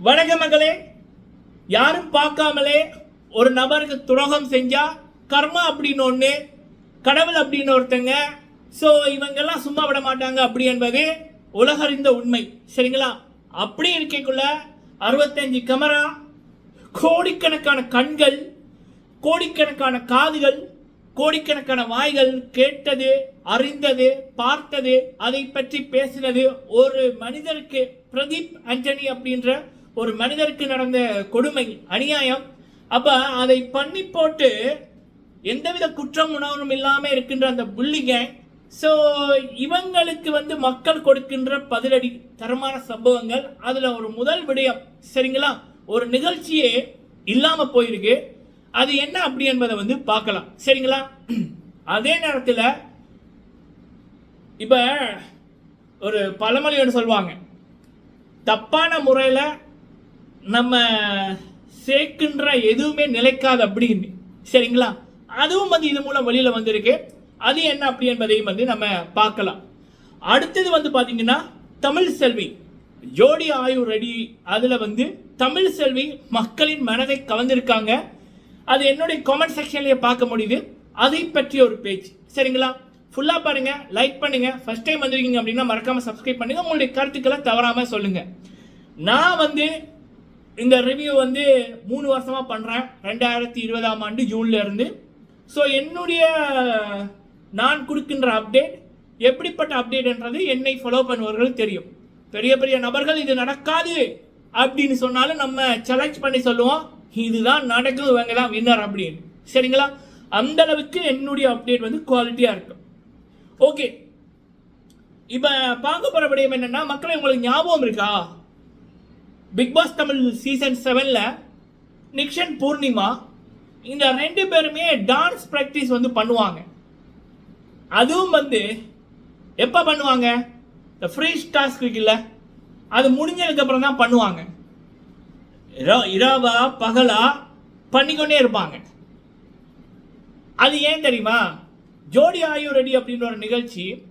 வணக்க மகளே யாரும் பார்க்காமலே ஒரு நபருக்கு துரோகம் செஞ்சா கர்மா அப்படின்னு ஒன்று கடவுள் அப்படின்னு ஒருத்தங்க ஸோ இவங்கெல்லாம் சும்மா விட மாட்டாங்க அப்படி என்பது உலகறிந்த உண்மை. சரிங்களா? அப்படி இருக்கக்குள்ள அறுபத்தஞ்சு கேமரா கோடிக்கணக்கான கண்கள் கோடிக்கணக்கான காதுகள் கோடிக்கணக்கான வாய்கள் கேட்டது அறிந்தது பார்த்தது அதை பற்றி பேசினது ஒரு மனிதருக்கு பிரதீப் அஞ்சனி அப்படின்ற ஒரு மனிதருக்கு நடந்த கொடுமை அநியாயம் அப்ப அதை பண்ணி போட்டு எந்தவித குற்றம் உணர்வும் இல்லாமல் இருக்கின்ற அந்த புள்ளிங்க ஸோ இவங்களுக்கு வந்து மக்கள் கொடுக்கின்ற பதிலடி தரமான சம்பவங்கள் அதில் ஒரு முதல் விடயம் சரிங்களா? ஒரு நிகழ்ச்சியே இல்லாமல் போயிருக்கு. அது என்ன அப்படி என்பதை வந்து பார்க்கலாம் சரிங்களா? அதே நேரத்தில் இப்போ ஒரு பழமொழி ஒன்று சொல்லுவாங்க. தப்பான முறையில் நம்ம சேர்க்கின்ற எதுவுமே நிலைக்காது அப்படின்னு சரிங்களா? அதுவும் வந்து இது மூலம் வெளியில் வந்திருக்கு. அது என்ன அப்படி என்பதையும் வந்து நம்ம பார்க்கலாம். அடுத்தது வந்து பார்த்தீங்கன்னா தமிழ் செல்வி. ஜோடி ஆயு ரெடி. அதில் வந்து தமிழ் செல்வி மக்களின் மனதை கவர்ந்திருக்காங்க. அது என்னுடைய கமெண்ட் செக்ஷன்லேயே பார்க்க முடியுது. அதை பற்றிய ஒரு பேஜ் சரிங்களா? ஃபுல்லாக பாருங்கள் லைக் பண்ணுங்கள் ஃபஸ்ட் டைம் வந்திருக்கீங்க அப்படின்னா மறக்காமல் சப்ஸ்கிரைப் பண்ணுங்கள் உங்களுடைய கருத்துக்களை தவறாமல் சொல்லுங்கள் நான் வந்து இந்த ரிவ்யூ வந்து மூணு வருஷமாக பண்ணுறேன் ரெண்டாயிரத்தி இருபதாம் ஆண்டு ஜூன்ல இருந்து. ஸோ என்னுடைய நான் கொடுக்கின்ற அப்டேட் எப்படிப்பட்ட அப்டேட்ன்றது என்னை ஃபாலோ பண்ணுவவர்கள் தெரியும். பெரிய பெரிய நபர்கள் இது நடக்காது அப்படின்னு சொன்னாலும் நம்ம சேலஞ்ச் பண்ணி சொல்லுவோம். இதுதான் நடக்குது இவங்க தான் வின்னர் அப்படின்னு. சரிங்களா? அந்த அளவுக்கு என்னுடைய அப்டேட் வந்து குவாலிட்டியாக இருக்கும் ஓகே இப்போ பார்க்க போகிற விடயம் என்னென்னா மக்களை உங்களுக்கு ஞாபகம் இருக்கா? பிக் பாஸ் தமிழ் சீசன் செவனில் நிக்ஷன் பூர்ணிமா இந்த ரெண்டு பேருமே டான்ஸ் ப்ராக்டிஸ் வந்து பண்ணுவாங்க. அதுவும் வந்து எப்போ பண்ணுவாங்க? இந்த ஃப்ரீ டாஸ்க் இருக்குல்ல அது முடிஞ்சதுக்கு அப்புறம் தான் பண்ணுவாங்க. இரா- இரவா பகலா பண்ணிக்கொண்டே இருப்பாங்க. அது ஏன் தெரியுமா? ஜோடி ஆயு ரெடி அப்படின்ற ஒரு நிகழ்ச்சி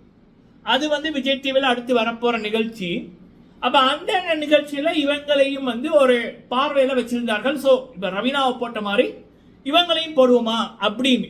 அது வந்து விஜய் டிவியில் அடுத்து வரப்போகிற நிகழ்ச்சி. அப்ப அந்த நிகழ்ச்சியில இவங்களையும் வந்து ஒரு பார்வையில வச்சிருந்தார்கள். ஸோ இப்ப ரவீனாவை போட்ட மாதிரி இவங்களையும் போடுவோமா? அப்படின்னு.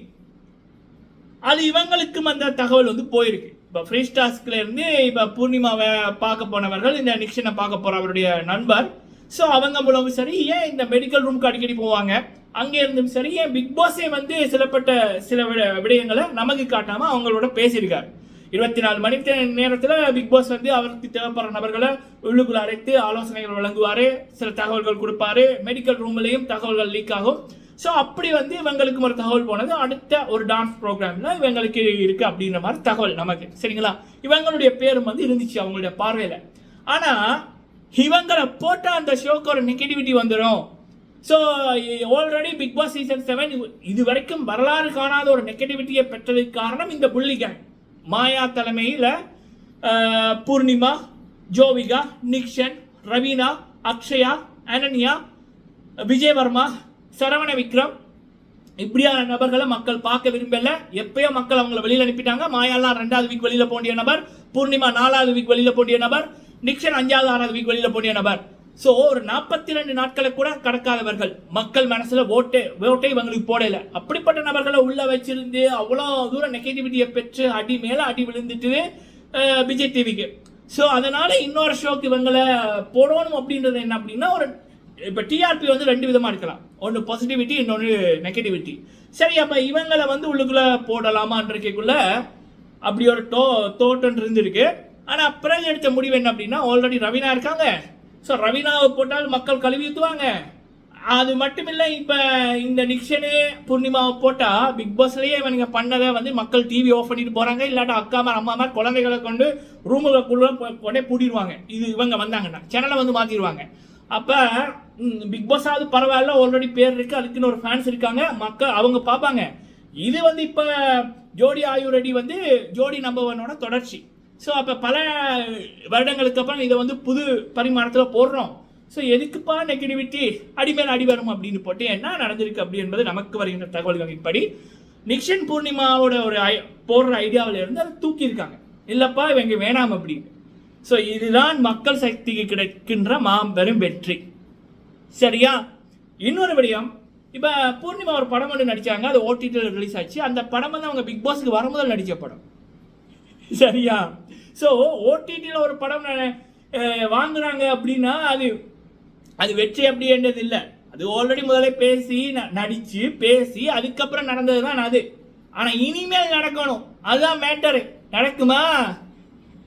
அது இவங்களுக்கும் அந்த தகவல் வந்து போயிருக்கு. இப்போ ஃப்ரீ டாஸ்க்ல இருந்து இப்போ பூர்ணிமாவை பார்க்க போனவர்கள் இந்த நிக்ஷனை பார்க்க போற அவருடைய நண்பர். ஸோ அவங்க மூலமும் சரி ஏன் இந்த மெடிக்கல் ரூம்க்கு அடிக்கடி போவாங்க? அங்கே இருந்தும் சரி ஏன் பிக் பாஸே வந்து சிலப்பட்ட சில விட- விடயங்களை நமக்கு காட்டாம அவங்களோட பேசியிருக்காரு. இருபத்தி நாலு மணி நேரத்தில் பிக் பாஸ் வந்து அவருக்கு தேவைப்படுற நபர்களை உள்ளுக்குள் அழைத்து ஆலோசனைகள் வழங்குவார் சில தகவல்கள் கொடுப்பாரு மெடிக்கல் ரூம்லேயும் தகவல்கள் லீக் ஆகும். ஸோ அப்படி வந்து இவங்களுக்கு ஒரு தகவல் போனது. அடுத்த ஒரு டான்ஸ் ப்ரோக்ராம்ல இவங்களுக்கு இருக்கு அப்படின்ற மாதிரி தகவல் நமக்கு. சரிங்களா? இவங்களுடைய பேரும் வந்து இருந்துச்சு அவங்களுடைய பார்வையில். ஆனால் இவங்களை போட்ட அந்த ஷோக்கு ஒரு நெகட்டிவிட்டி வந்துடும் so already Bigg Boss season seven இது வரைக்கும் வரலாறு காணாத ஒரு நெகட்டிவிட்டியை பெற்றதுக்கு காரணம் இந்த புள்ளி கேங் மாயா தலைமையில் பூர்ணிமா ஜோவிகா நிக்ஷன் ரவீனா அக்ஷயா அனன்யா விஜயவர்மா சரவண விக்ரம் இப்படியான நபர்களை மக்கள் பார்க்க விரும்பல. எப்பயோ மக்கள் அவங்கள வெளியில் அனுப்பிட்டாங்க. மாயாலாம் ரெண்டாவது வீக் வெளியில் போண்டிய நபர் பூர்ணிமா நாலாவது வீக் வெளியில் போண்டிய நபர் நிக்ஷன் அஞ்சாவது ஆறாவது வீக் வெளியில் போண்டிய நபர். ஸோ ஒரு நாற்பத்தி ரெண்டு நாட்களை கூட கடக்காதவர்கள் மக்கள் மனசில் ஓட்டே ஓட்டை இவங்களுக்கு போடல. அப்படிப்பட்ட நபர்களை உள்ள வச்சிருந்து அவ்வளோ தூரம் நெகட்டிவிட்டியை பெற்று அடி மேலே அடி விழுந்துட்டு விஜய் டிவிக்கு ஸோ அதனால இன்னொரு ஷோக்கு இவங்களை போடணும் அப்படின்றது என்ன அப்படின்னா ஒரு இப்போ டிஆர்பி வந்து ரெண்டு விதமாக இருக்கலாம். ஒன்று பாசிட்டிவிட்டி இன்னொன்று நெகட்டிவிட்டி சரி அப்போ இவங்களை வந்து உள்ளுக்குள்ளே போடலாமான்றக்குள்ள அப்படி ஒரு தோ தோட்டம் இருந்திருக்கு. ஆனால் பிறகு எடுத்த முடிவு என்ன அப்படின்னா ஆல்ரெடி ரவீனா இருக்காங்க. ஸோ ரவீனாவை போட்டால் மக்கள் கழுவி ஊற்றுவாங்க அது மட்டும் இல்லை இப்போ இந்த நிக்ஷனு பூர்ணிமாவை போட்டால் பிக் பாஸ்லேயே இவனுங்க பண்ணதை வந்து மக்கள் டிவி ஆஃப் பண்ணிட்டு போகிறாங்க இல்லாட்டா அக்கா மாதிரி அம்மா மாதிரி குழந்தைகளை கொண்டு ரூமுக்குள்ளே கொண்டே பூட்டிடுவாங்க. இது இவங்க வந்தாங்கன்னா சேனலை வந்து மாற்றிடுவாங்க அப்போ பிக் பாஸ் ஆகுது பரவாயில்ல ஆல்ரெடி பேர் இருக்குது அதுக்குன்னு ஒரு ஃபேன்ஸ் இருக்காங்க மக்கள் அவங்க பார்ப்பாங்க. இது வந்து இப்போ ஜோடி ஆயுரடி வந்து ஜோடி நம்பர் ஒன்னோட தொடர்ச்சி. ஸோ அப்போ பல வருடங்களுக்கு அப்புறம் இதை வந்து புது பரிமாணத்தில் போடுறோம். ஸோ எதுக்குப்பா நெகட்டிவிட்டி அடிமேல் அடி வரும் அப்படின்னு போட்டு என்ன நடந்திருக்கு அப்படி என்பது நமக்கு வருகின்ற தகவல்களின் படி நிக்ஷன் பூர்ணிமாவோட ஒரு ஐ போடுற ஐடியாவில் இருந்து அதை தூக்கியிருக்காங்க. இல்லைப்பா இவங்க வேணாம் அப்படின்னு. ஸோ இதுதான் மக்கள் சக்திக்கு கிடைக்கின்ற மாபெரும் வெற்றி. சரியா? இன்னொரு விடயம் இப்போ பூர்ணிமா ஒரு படம் ஒன்று நடித்தாங்க அது ஓடிடியில் ரிலீஸ் ஆச்சு. அந்த படம் வந்து அவங்க பிக் பாஸ்க்கு வரும்போது நடித்த படம். சரியா? ஸோ ஓடிடியில் ஒரு படம் வாங்குறாங்க அப்படின்னா அது அது வெற்றி அப்படின்றது இல்லை. அது ஆல்ரெடி முதல்ல பேசி ந- நடிச்சு பேசி அதுக்கப்புறம் நடந்தது தான் அது. ஆனால் இனிமேல் நடக்கணும். அதுதான் மேட்டரு நடக்குமா?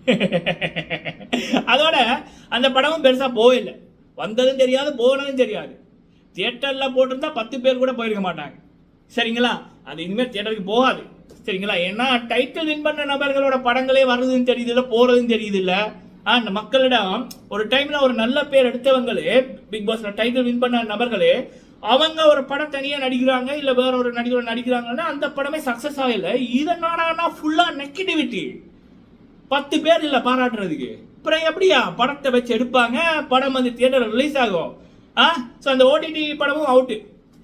அதோட அந்த படமும் பெருசாக போகல. வந்ததும் தெரியாது போனதும் தெரியாது. தியேட்டரில் போட்டிருந்தா பத்து பேர் கூட போயிருக்க மாட்டாங்க. சரிங்களா? அது இனிமேல் தியேட்டருக்கு போகாது. சரிங்களா ஏன்னா டைட்டில் வின் பண்ண நபர்களோட படங்களே வருதுன்னு தெரியுது இல்லை போகிறதும் தெரியுது இல்லை அந்த மக்களிடம் ஒரு டைமில் ஒரு நல்ல பேர் எடுத்தவங்களே பிக் பாஸ்ல டைட்டில் வின் பண்ண நபர்களே அவங்க ஒரு படம் தனியாக நடிக்கிறாங்க இல்லை வேற ஒரு நடிகர் நடிக்கிறாங்கன்னா அந்த படமே சக்ஸஸ் ஆகலை. இதனாலனா ஃபுல்லாக நெகட்டிவிட்டி பத்து பேர் இல்லை பாராட்டுறதுக்கு. அப்புறம் எப்படியா? படத்தை வச்சு எடுப்பாங்க படம் வந்து தியேட்டர் ரிலீஸ் ஆகும். ஆ ஸோ அந்த ஓடிடி படமும் அவுட்டு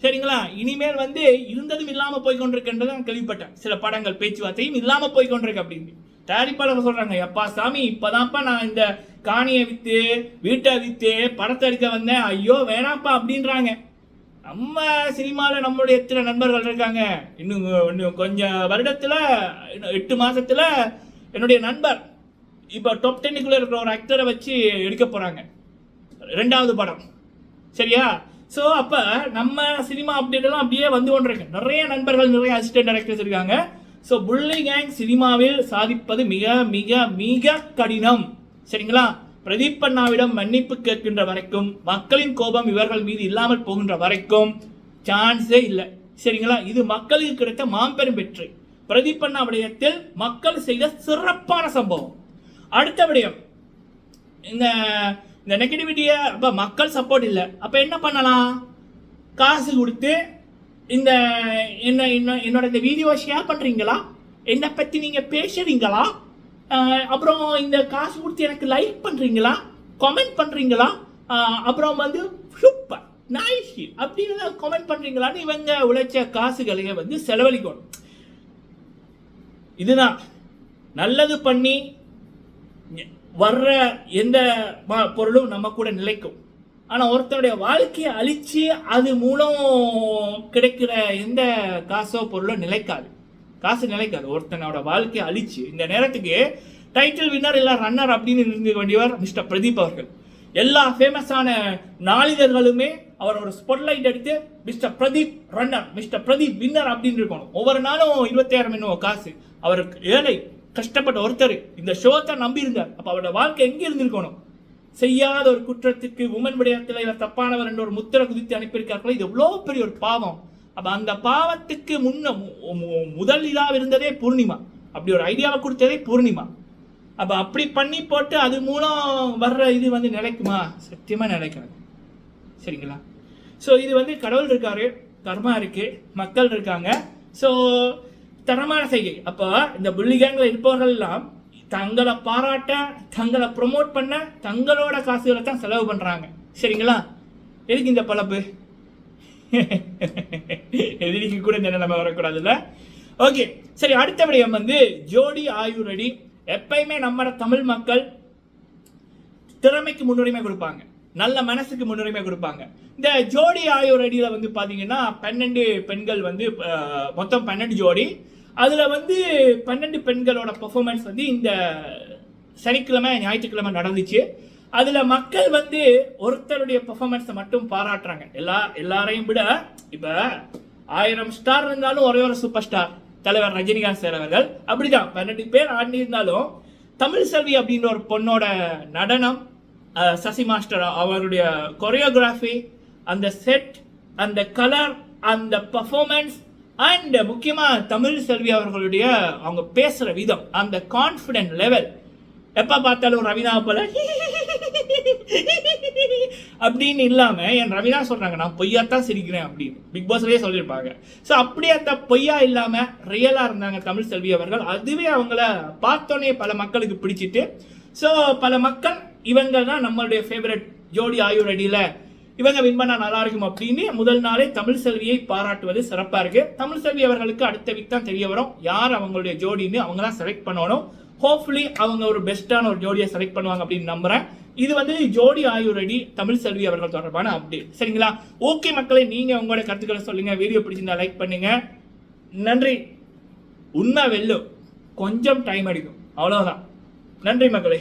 சரிங்களா? இனிமேல் வந்து இருந்ததும் இல்லாமல் போய் கொண்டிருக்கின்றது நான் கேள்விப்பட்டேன். சில படங்கள் பேச்சுவார்த்தையும் இல்லாமல் போய் கொண்டிருக்கு அப்படின்னு. தயாரிப்பாளர் சொல்கிறாங்க எப்பா சாமி இப்போதான்ப்பா நான் இந்த காணியை விற்று வீட்டை விற்று படத்தை எடுக்க வந்தேன். ஐயோ வேணாப்பா அப்படின்றாங்க. நம்ம சினிமாவில் நம்மளுடைய எத்தனை நண்பர்கள் இருக்காங்க? இன்னும் இன்னும் கொஞ்சம் வருடத்தில் எட்டு மாதத்தில் என்னுடைய நண்பர் இப்போ டாப் டென்னுக்குள்ளே இருக்கிற ஒரு ஆக்டரை வச்சு எடுக்க போகிறாங்க ரெண்டாவது படம். சரியா? ஸோ அப்போ நம்ம சினிமா அப்டேட் எல்லாம் அப்படியே வந்து கொண்டிருக்கு. நிறைய நண்பர்கள் நிறைய அசிஸ்டன்ட் டைரக்டர்ஸ் இருக்காங்க. ஸோ புள்ளி கேங் சினிமாவில் சாதிப்பது மிக மிக மிக கடினம். சரிங்களா? பிரதீப் அண்ணாவிடம் மன்னிப்பு கேட்கின்ற வரைக்கும் மக்களின் கோபம் இவர்கள் மீது இல்லாமல் போகின்ற வரைக்கும் சான்ஸே இல்லை. சரிங்களா? இது மக்களுக்கு கிடைத்த மாம்பெரும் வெற்றி. பிரதீப் அண்ணா விடயத்தில் மக்கள் செய்த சிறப்பான சம்பவம். அடுத்த விடயம். இந்த இந்த நெகட்டிவிட்டியை அப்போ மக்கள் சப்போர்ட் இல்லை. அப்போ என்ன பண்ணலாம்? காசு கொடுத்து இந்த என்ன என்ன என்னோட இந்த வீடியோவை ஷேர் பண்ணுறீங்களா என்னை பற்றி நீங்கள் பேசுறீங்களா? அப்புறம் இந்த காசு கொடுத்து எனக்கு லைக் பண்ணுறீங்களா கமெண்ட் பண்ணுறீங்களா அப்புறம் வந்து சூப்பர் நைஸ் அப்படின்னு கமெண்ட் பண்ணுறீங்களான்னு இவங்க உழைச்ச காசுகளையே வந்து செலவழிக்கணும். இதுதான். நல்லது பண்ணி வர்ற எந்த ம- பொருளும் நம்ம கூட நிலைக்கும். ஆனால் ஒருத்தருடைய வாழ்க்கையை அழித்து அது மூலம் கிடைக்கிற எந்த காசோ பொருளோ நிலைக்காது. காசு நிலைக்காது. ஒருத்தனோட வாழ்க்கையை அழிச்சு இந்த நேரத்துக்கு டைட்டில் வின்னர் இல்லை ரன்னர் அப்படின்னு இருந்து வேண்டியவர் மிஸ்டர் பிரதீப் அவர்கள். எல்லா ஃபேமஸான நாளிதழ்களுமே அவரோட ஸ்பாட்லைட் எடுத்து mister Pradeep runner mister Pradeep winner அப்படின்னு இருக்கணும். ஒவ்வொரு நாளும் இருபத்தாயிரம் என்னவோ காசு. அவருக்கு ஏழை கஷ்டப்பட்ட ஒருத்தர் இந்த ஷோத்தை நம்பி இருந்தார் அப்போ அவரோட வாழ்க்கை எங்கே இருந்திருக்கணும்? செய்யாத ஒரு குற்றத்துக்கு உமன் விடயத்தில் இவர் தப்பானவர் என்ற ஒரு முத்திரை குதித்து அனுப்பியிருக்கார்களோ இது எவ்வளோ பெரிய ஒரு பாவம். அப்போ அந்த பாவத்துக்கு முன்ன மு- முதல் இதாக இருந்ததே பூர்ணிமா. அப்படி ஒரு ஐடியாவை கொடுத்ததே பூர்ணிமா. அப்போ அப்படி பண்ணி போட்டு அது மூலம் வர்ற இது வந்து நிலைக்குமா? சத்தியமாக நிலைக்காது. சரிங்களா? ஸோ இது வந்து கடவுள் இருக்காரு கர்மா இருக்குது மக்கள் இருக்காங்க. ஸோ தரமான செய்கை. அப்போ இந்த புள்ளி கேங்கில் இருப்பவர்கள் எல்லாம் தங்களை பாராட்ட தங்களை ப்ரொமோட் பண்ண தங்களோட காசுகளை தான் செலவு பண்ணுறாங்க சரிங்களா? எதுக்கு இந்த பழப்பு? எதிரிக்கு கூட இந்த நிலைமை வரக்கூடாதுல்ல? ஓகே. சரி அடுத்த விடயம் வந்து ஜோடி ஆயுரடி எப்பயுமே நம்மளோட தமிழ் மக்கள் திறமைக்கு முன்னுரிமை கொடுப்பாங்க. நல்ல மனசுக்கு முன்னுரிமை கொடுப்பாங்க. இந்த ஜோடி ஆயோர் அடியில் வந்து பார்த்தீங்கன்னா பன்னெண்டு பெண்கள் வந்து மொத்தம் பன்னெண்டு ஜோடி. அதில் வந்து பன்னெண்டு பெண்களோட பெர்ஃபார்மன்ஸ் வந்து இந்த சனிக்கிழமை ஞாயிற்றுக்கிழமை நடந்துச்சு. அதில் மக்கள் வந்து ஒருத்தருடைய பெர்ஃபார்மன்ஸை மட்டும் பாராட்டுறாங்க. எல்லா எல்லாரையும் விட இப்போ ஆயிரம் ஸ்டார் இருந்தாலும் ஒரே ஒரு சூப்பர் ஸ்டார் தலைவர் ரஜினிகாந்த் சார் அவர்கள். அப்படிதான். பன்னெண்டு பேர் ஆடி இருந்தாலும் தமிழ் செல்வி அப்படின்ற ஒரு பொண்ணோட நடனம் சசி மாஸ்டர் அவருடைய கொரியோகிராஃபி அந்த செட் அந்த கலர் அந்த பர்ஃபார்மன்ஸ் அண்ட் முக்கியமாக தமிழ் செல்வி அவர்களுடைய அவங்க பேசுகிற விதம் அந்த கான்ஃபிடென்ட் லெவல் எப்போ பார்த்தாலும் ரவினா போல அப்படின்னு இல்லாமல் என் ரவினா சொல்கிறாங்க நான் பொய்யாத்தான் சிரிக்கிறேன் அப்படின்னு. பிக் பாஸ்லேயே சொல்லியிருப்பாங்க. ஸோ அப்படியே அந்த பொய்யா இல்லாமல் ரியலாக இருந்தாங்க தமிழ் செல்வி அவர்கள். அதுவே அவங்கள பார்த்தோன்னே பல மக்களுக்கு பிடிச்சிட்டு ஸோ பல மக்கள் இவங்க தான் நம்மளுடைய ஃபேவரட் ஜோடி ஆயுர் அடியில் இவங்க வின் பண்ணால் நல்லா இருக்கும் அப்படின்னு முதல் நாளே தமிழ் செல்வியை பாராட்டுவது சிறப்பாக இருக்குது தமிழ் செல்வி அவர்களுக்கு அடுத்த வீக் தான் தெரிய வரும். யார் அவங்களுடைய ஜோடின்னு அவங்க தான் செலக்ட் பண்ணணும். ஹோப்ஃபுல்லி அவங்க ஒரு பெஸ்ட்டான ஒரு ஜோடியை செலக்ட் பண்ணுவாங்க அப்படின்னு நம்புகிறேன் இது வந்து ஜோடி ஆயுரடி தமிழ் செல்வி அவர்கள் தொடர்பான அப்டேட் சரிங்களா? ஓகே மக்களை நீங்கள் உங்களோட கருத்துக்களை சொல்லுங்கள் வீடியோ பிடிச்சிருந்தா லைக் பண்ணுங்கள் நன்றி. உண்மை வெல்லும். கொஞ்சம் டைம் அடிக்கும். அவ்வளோதான் நன்றி மக்களை.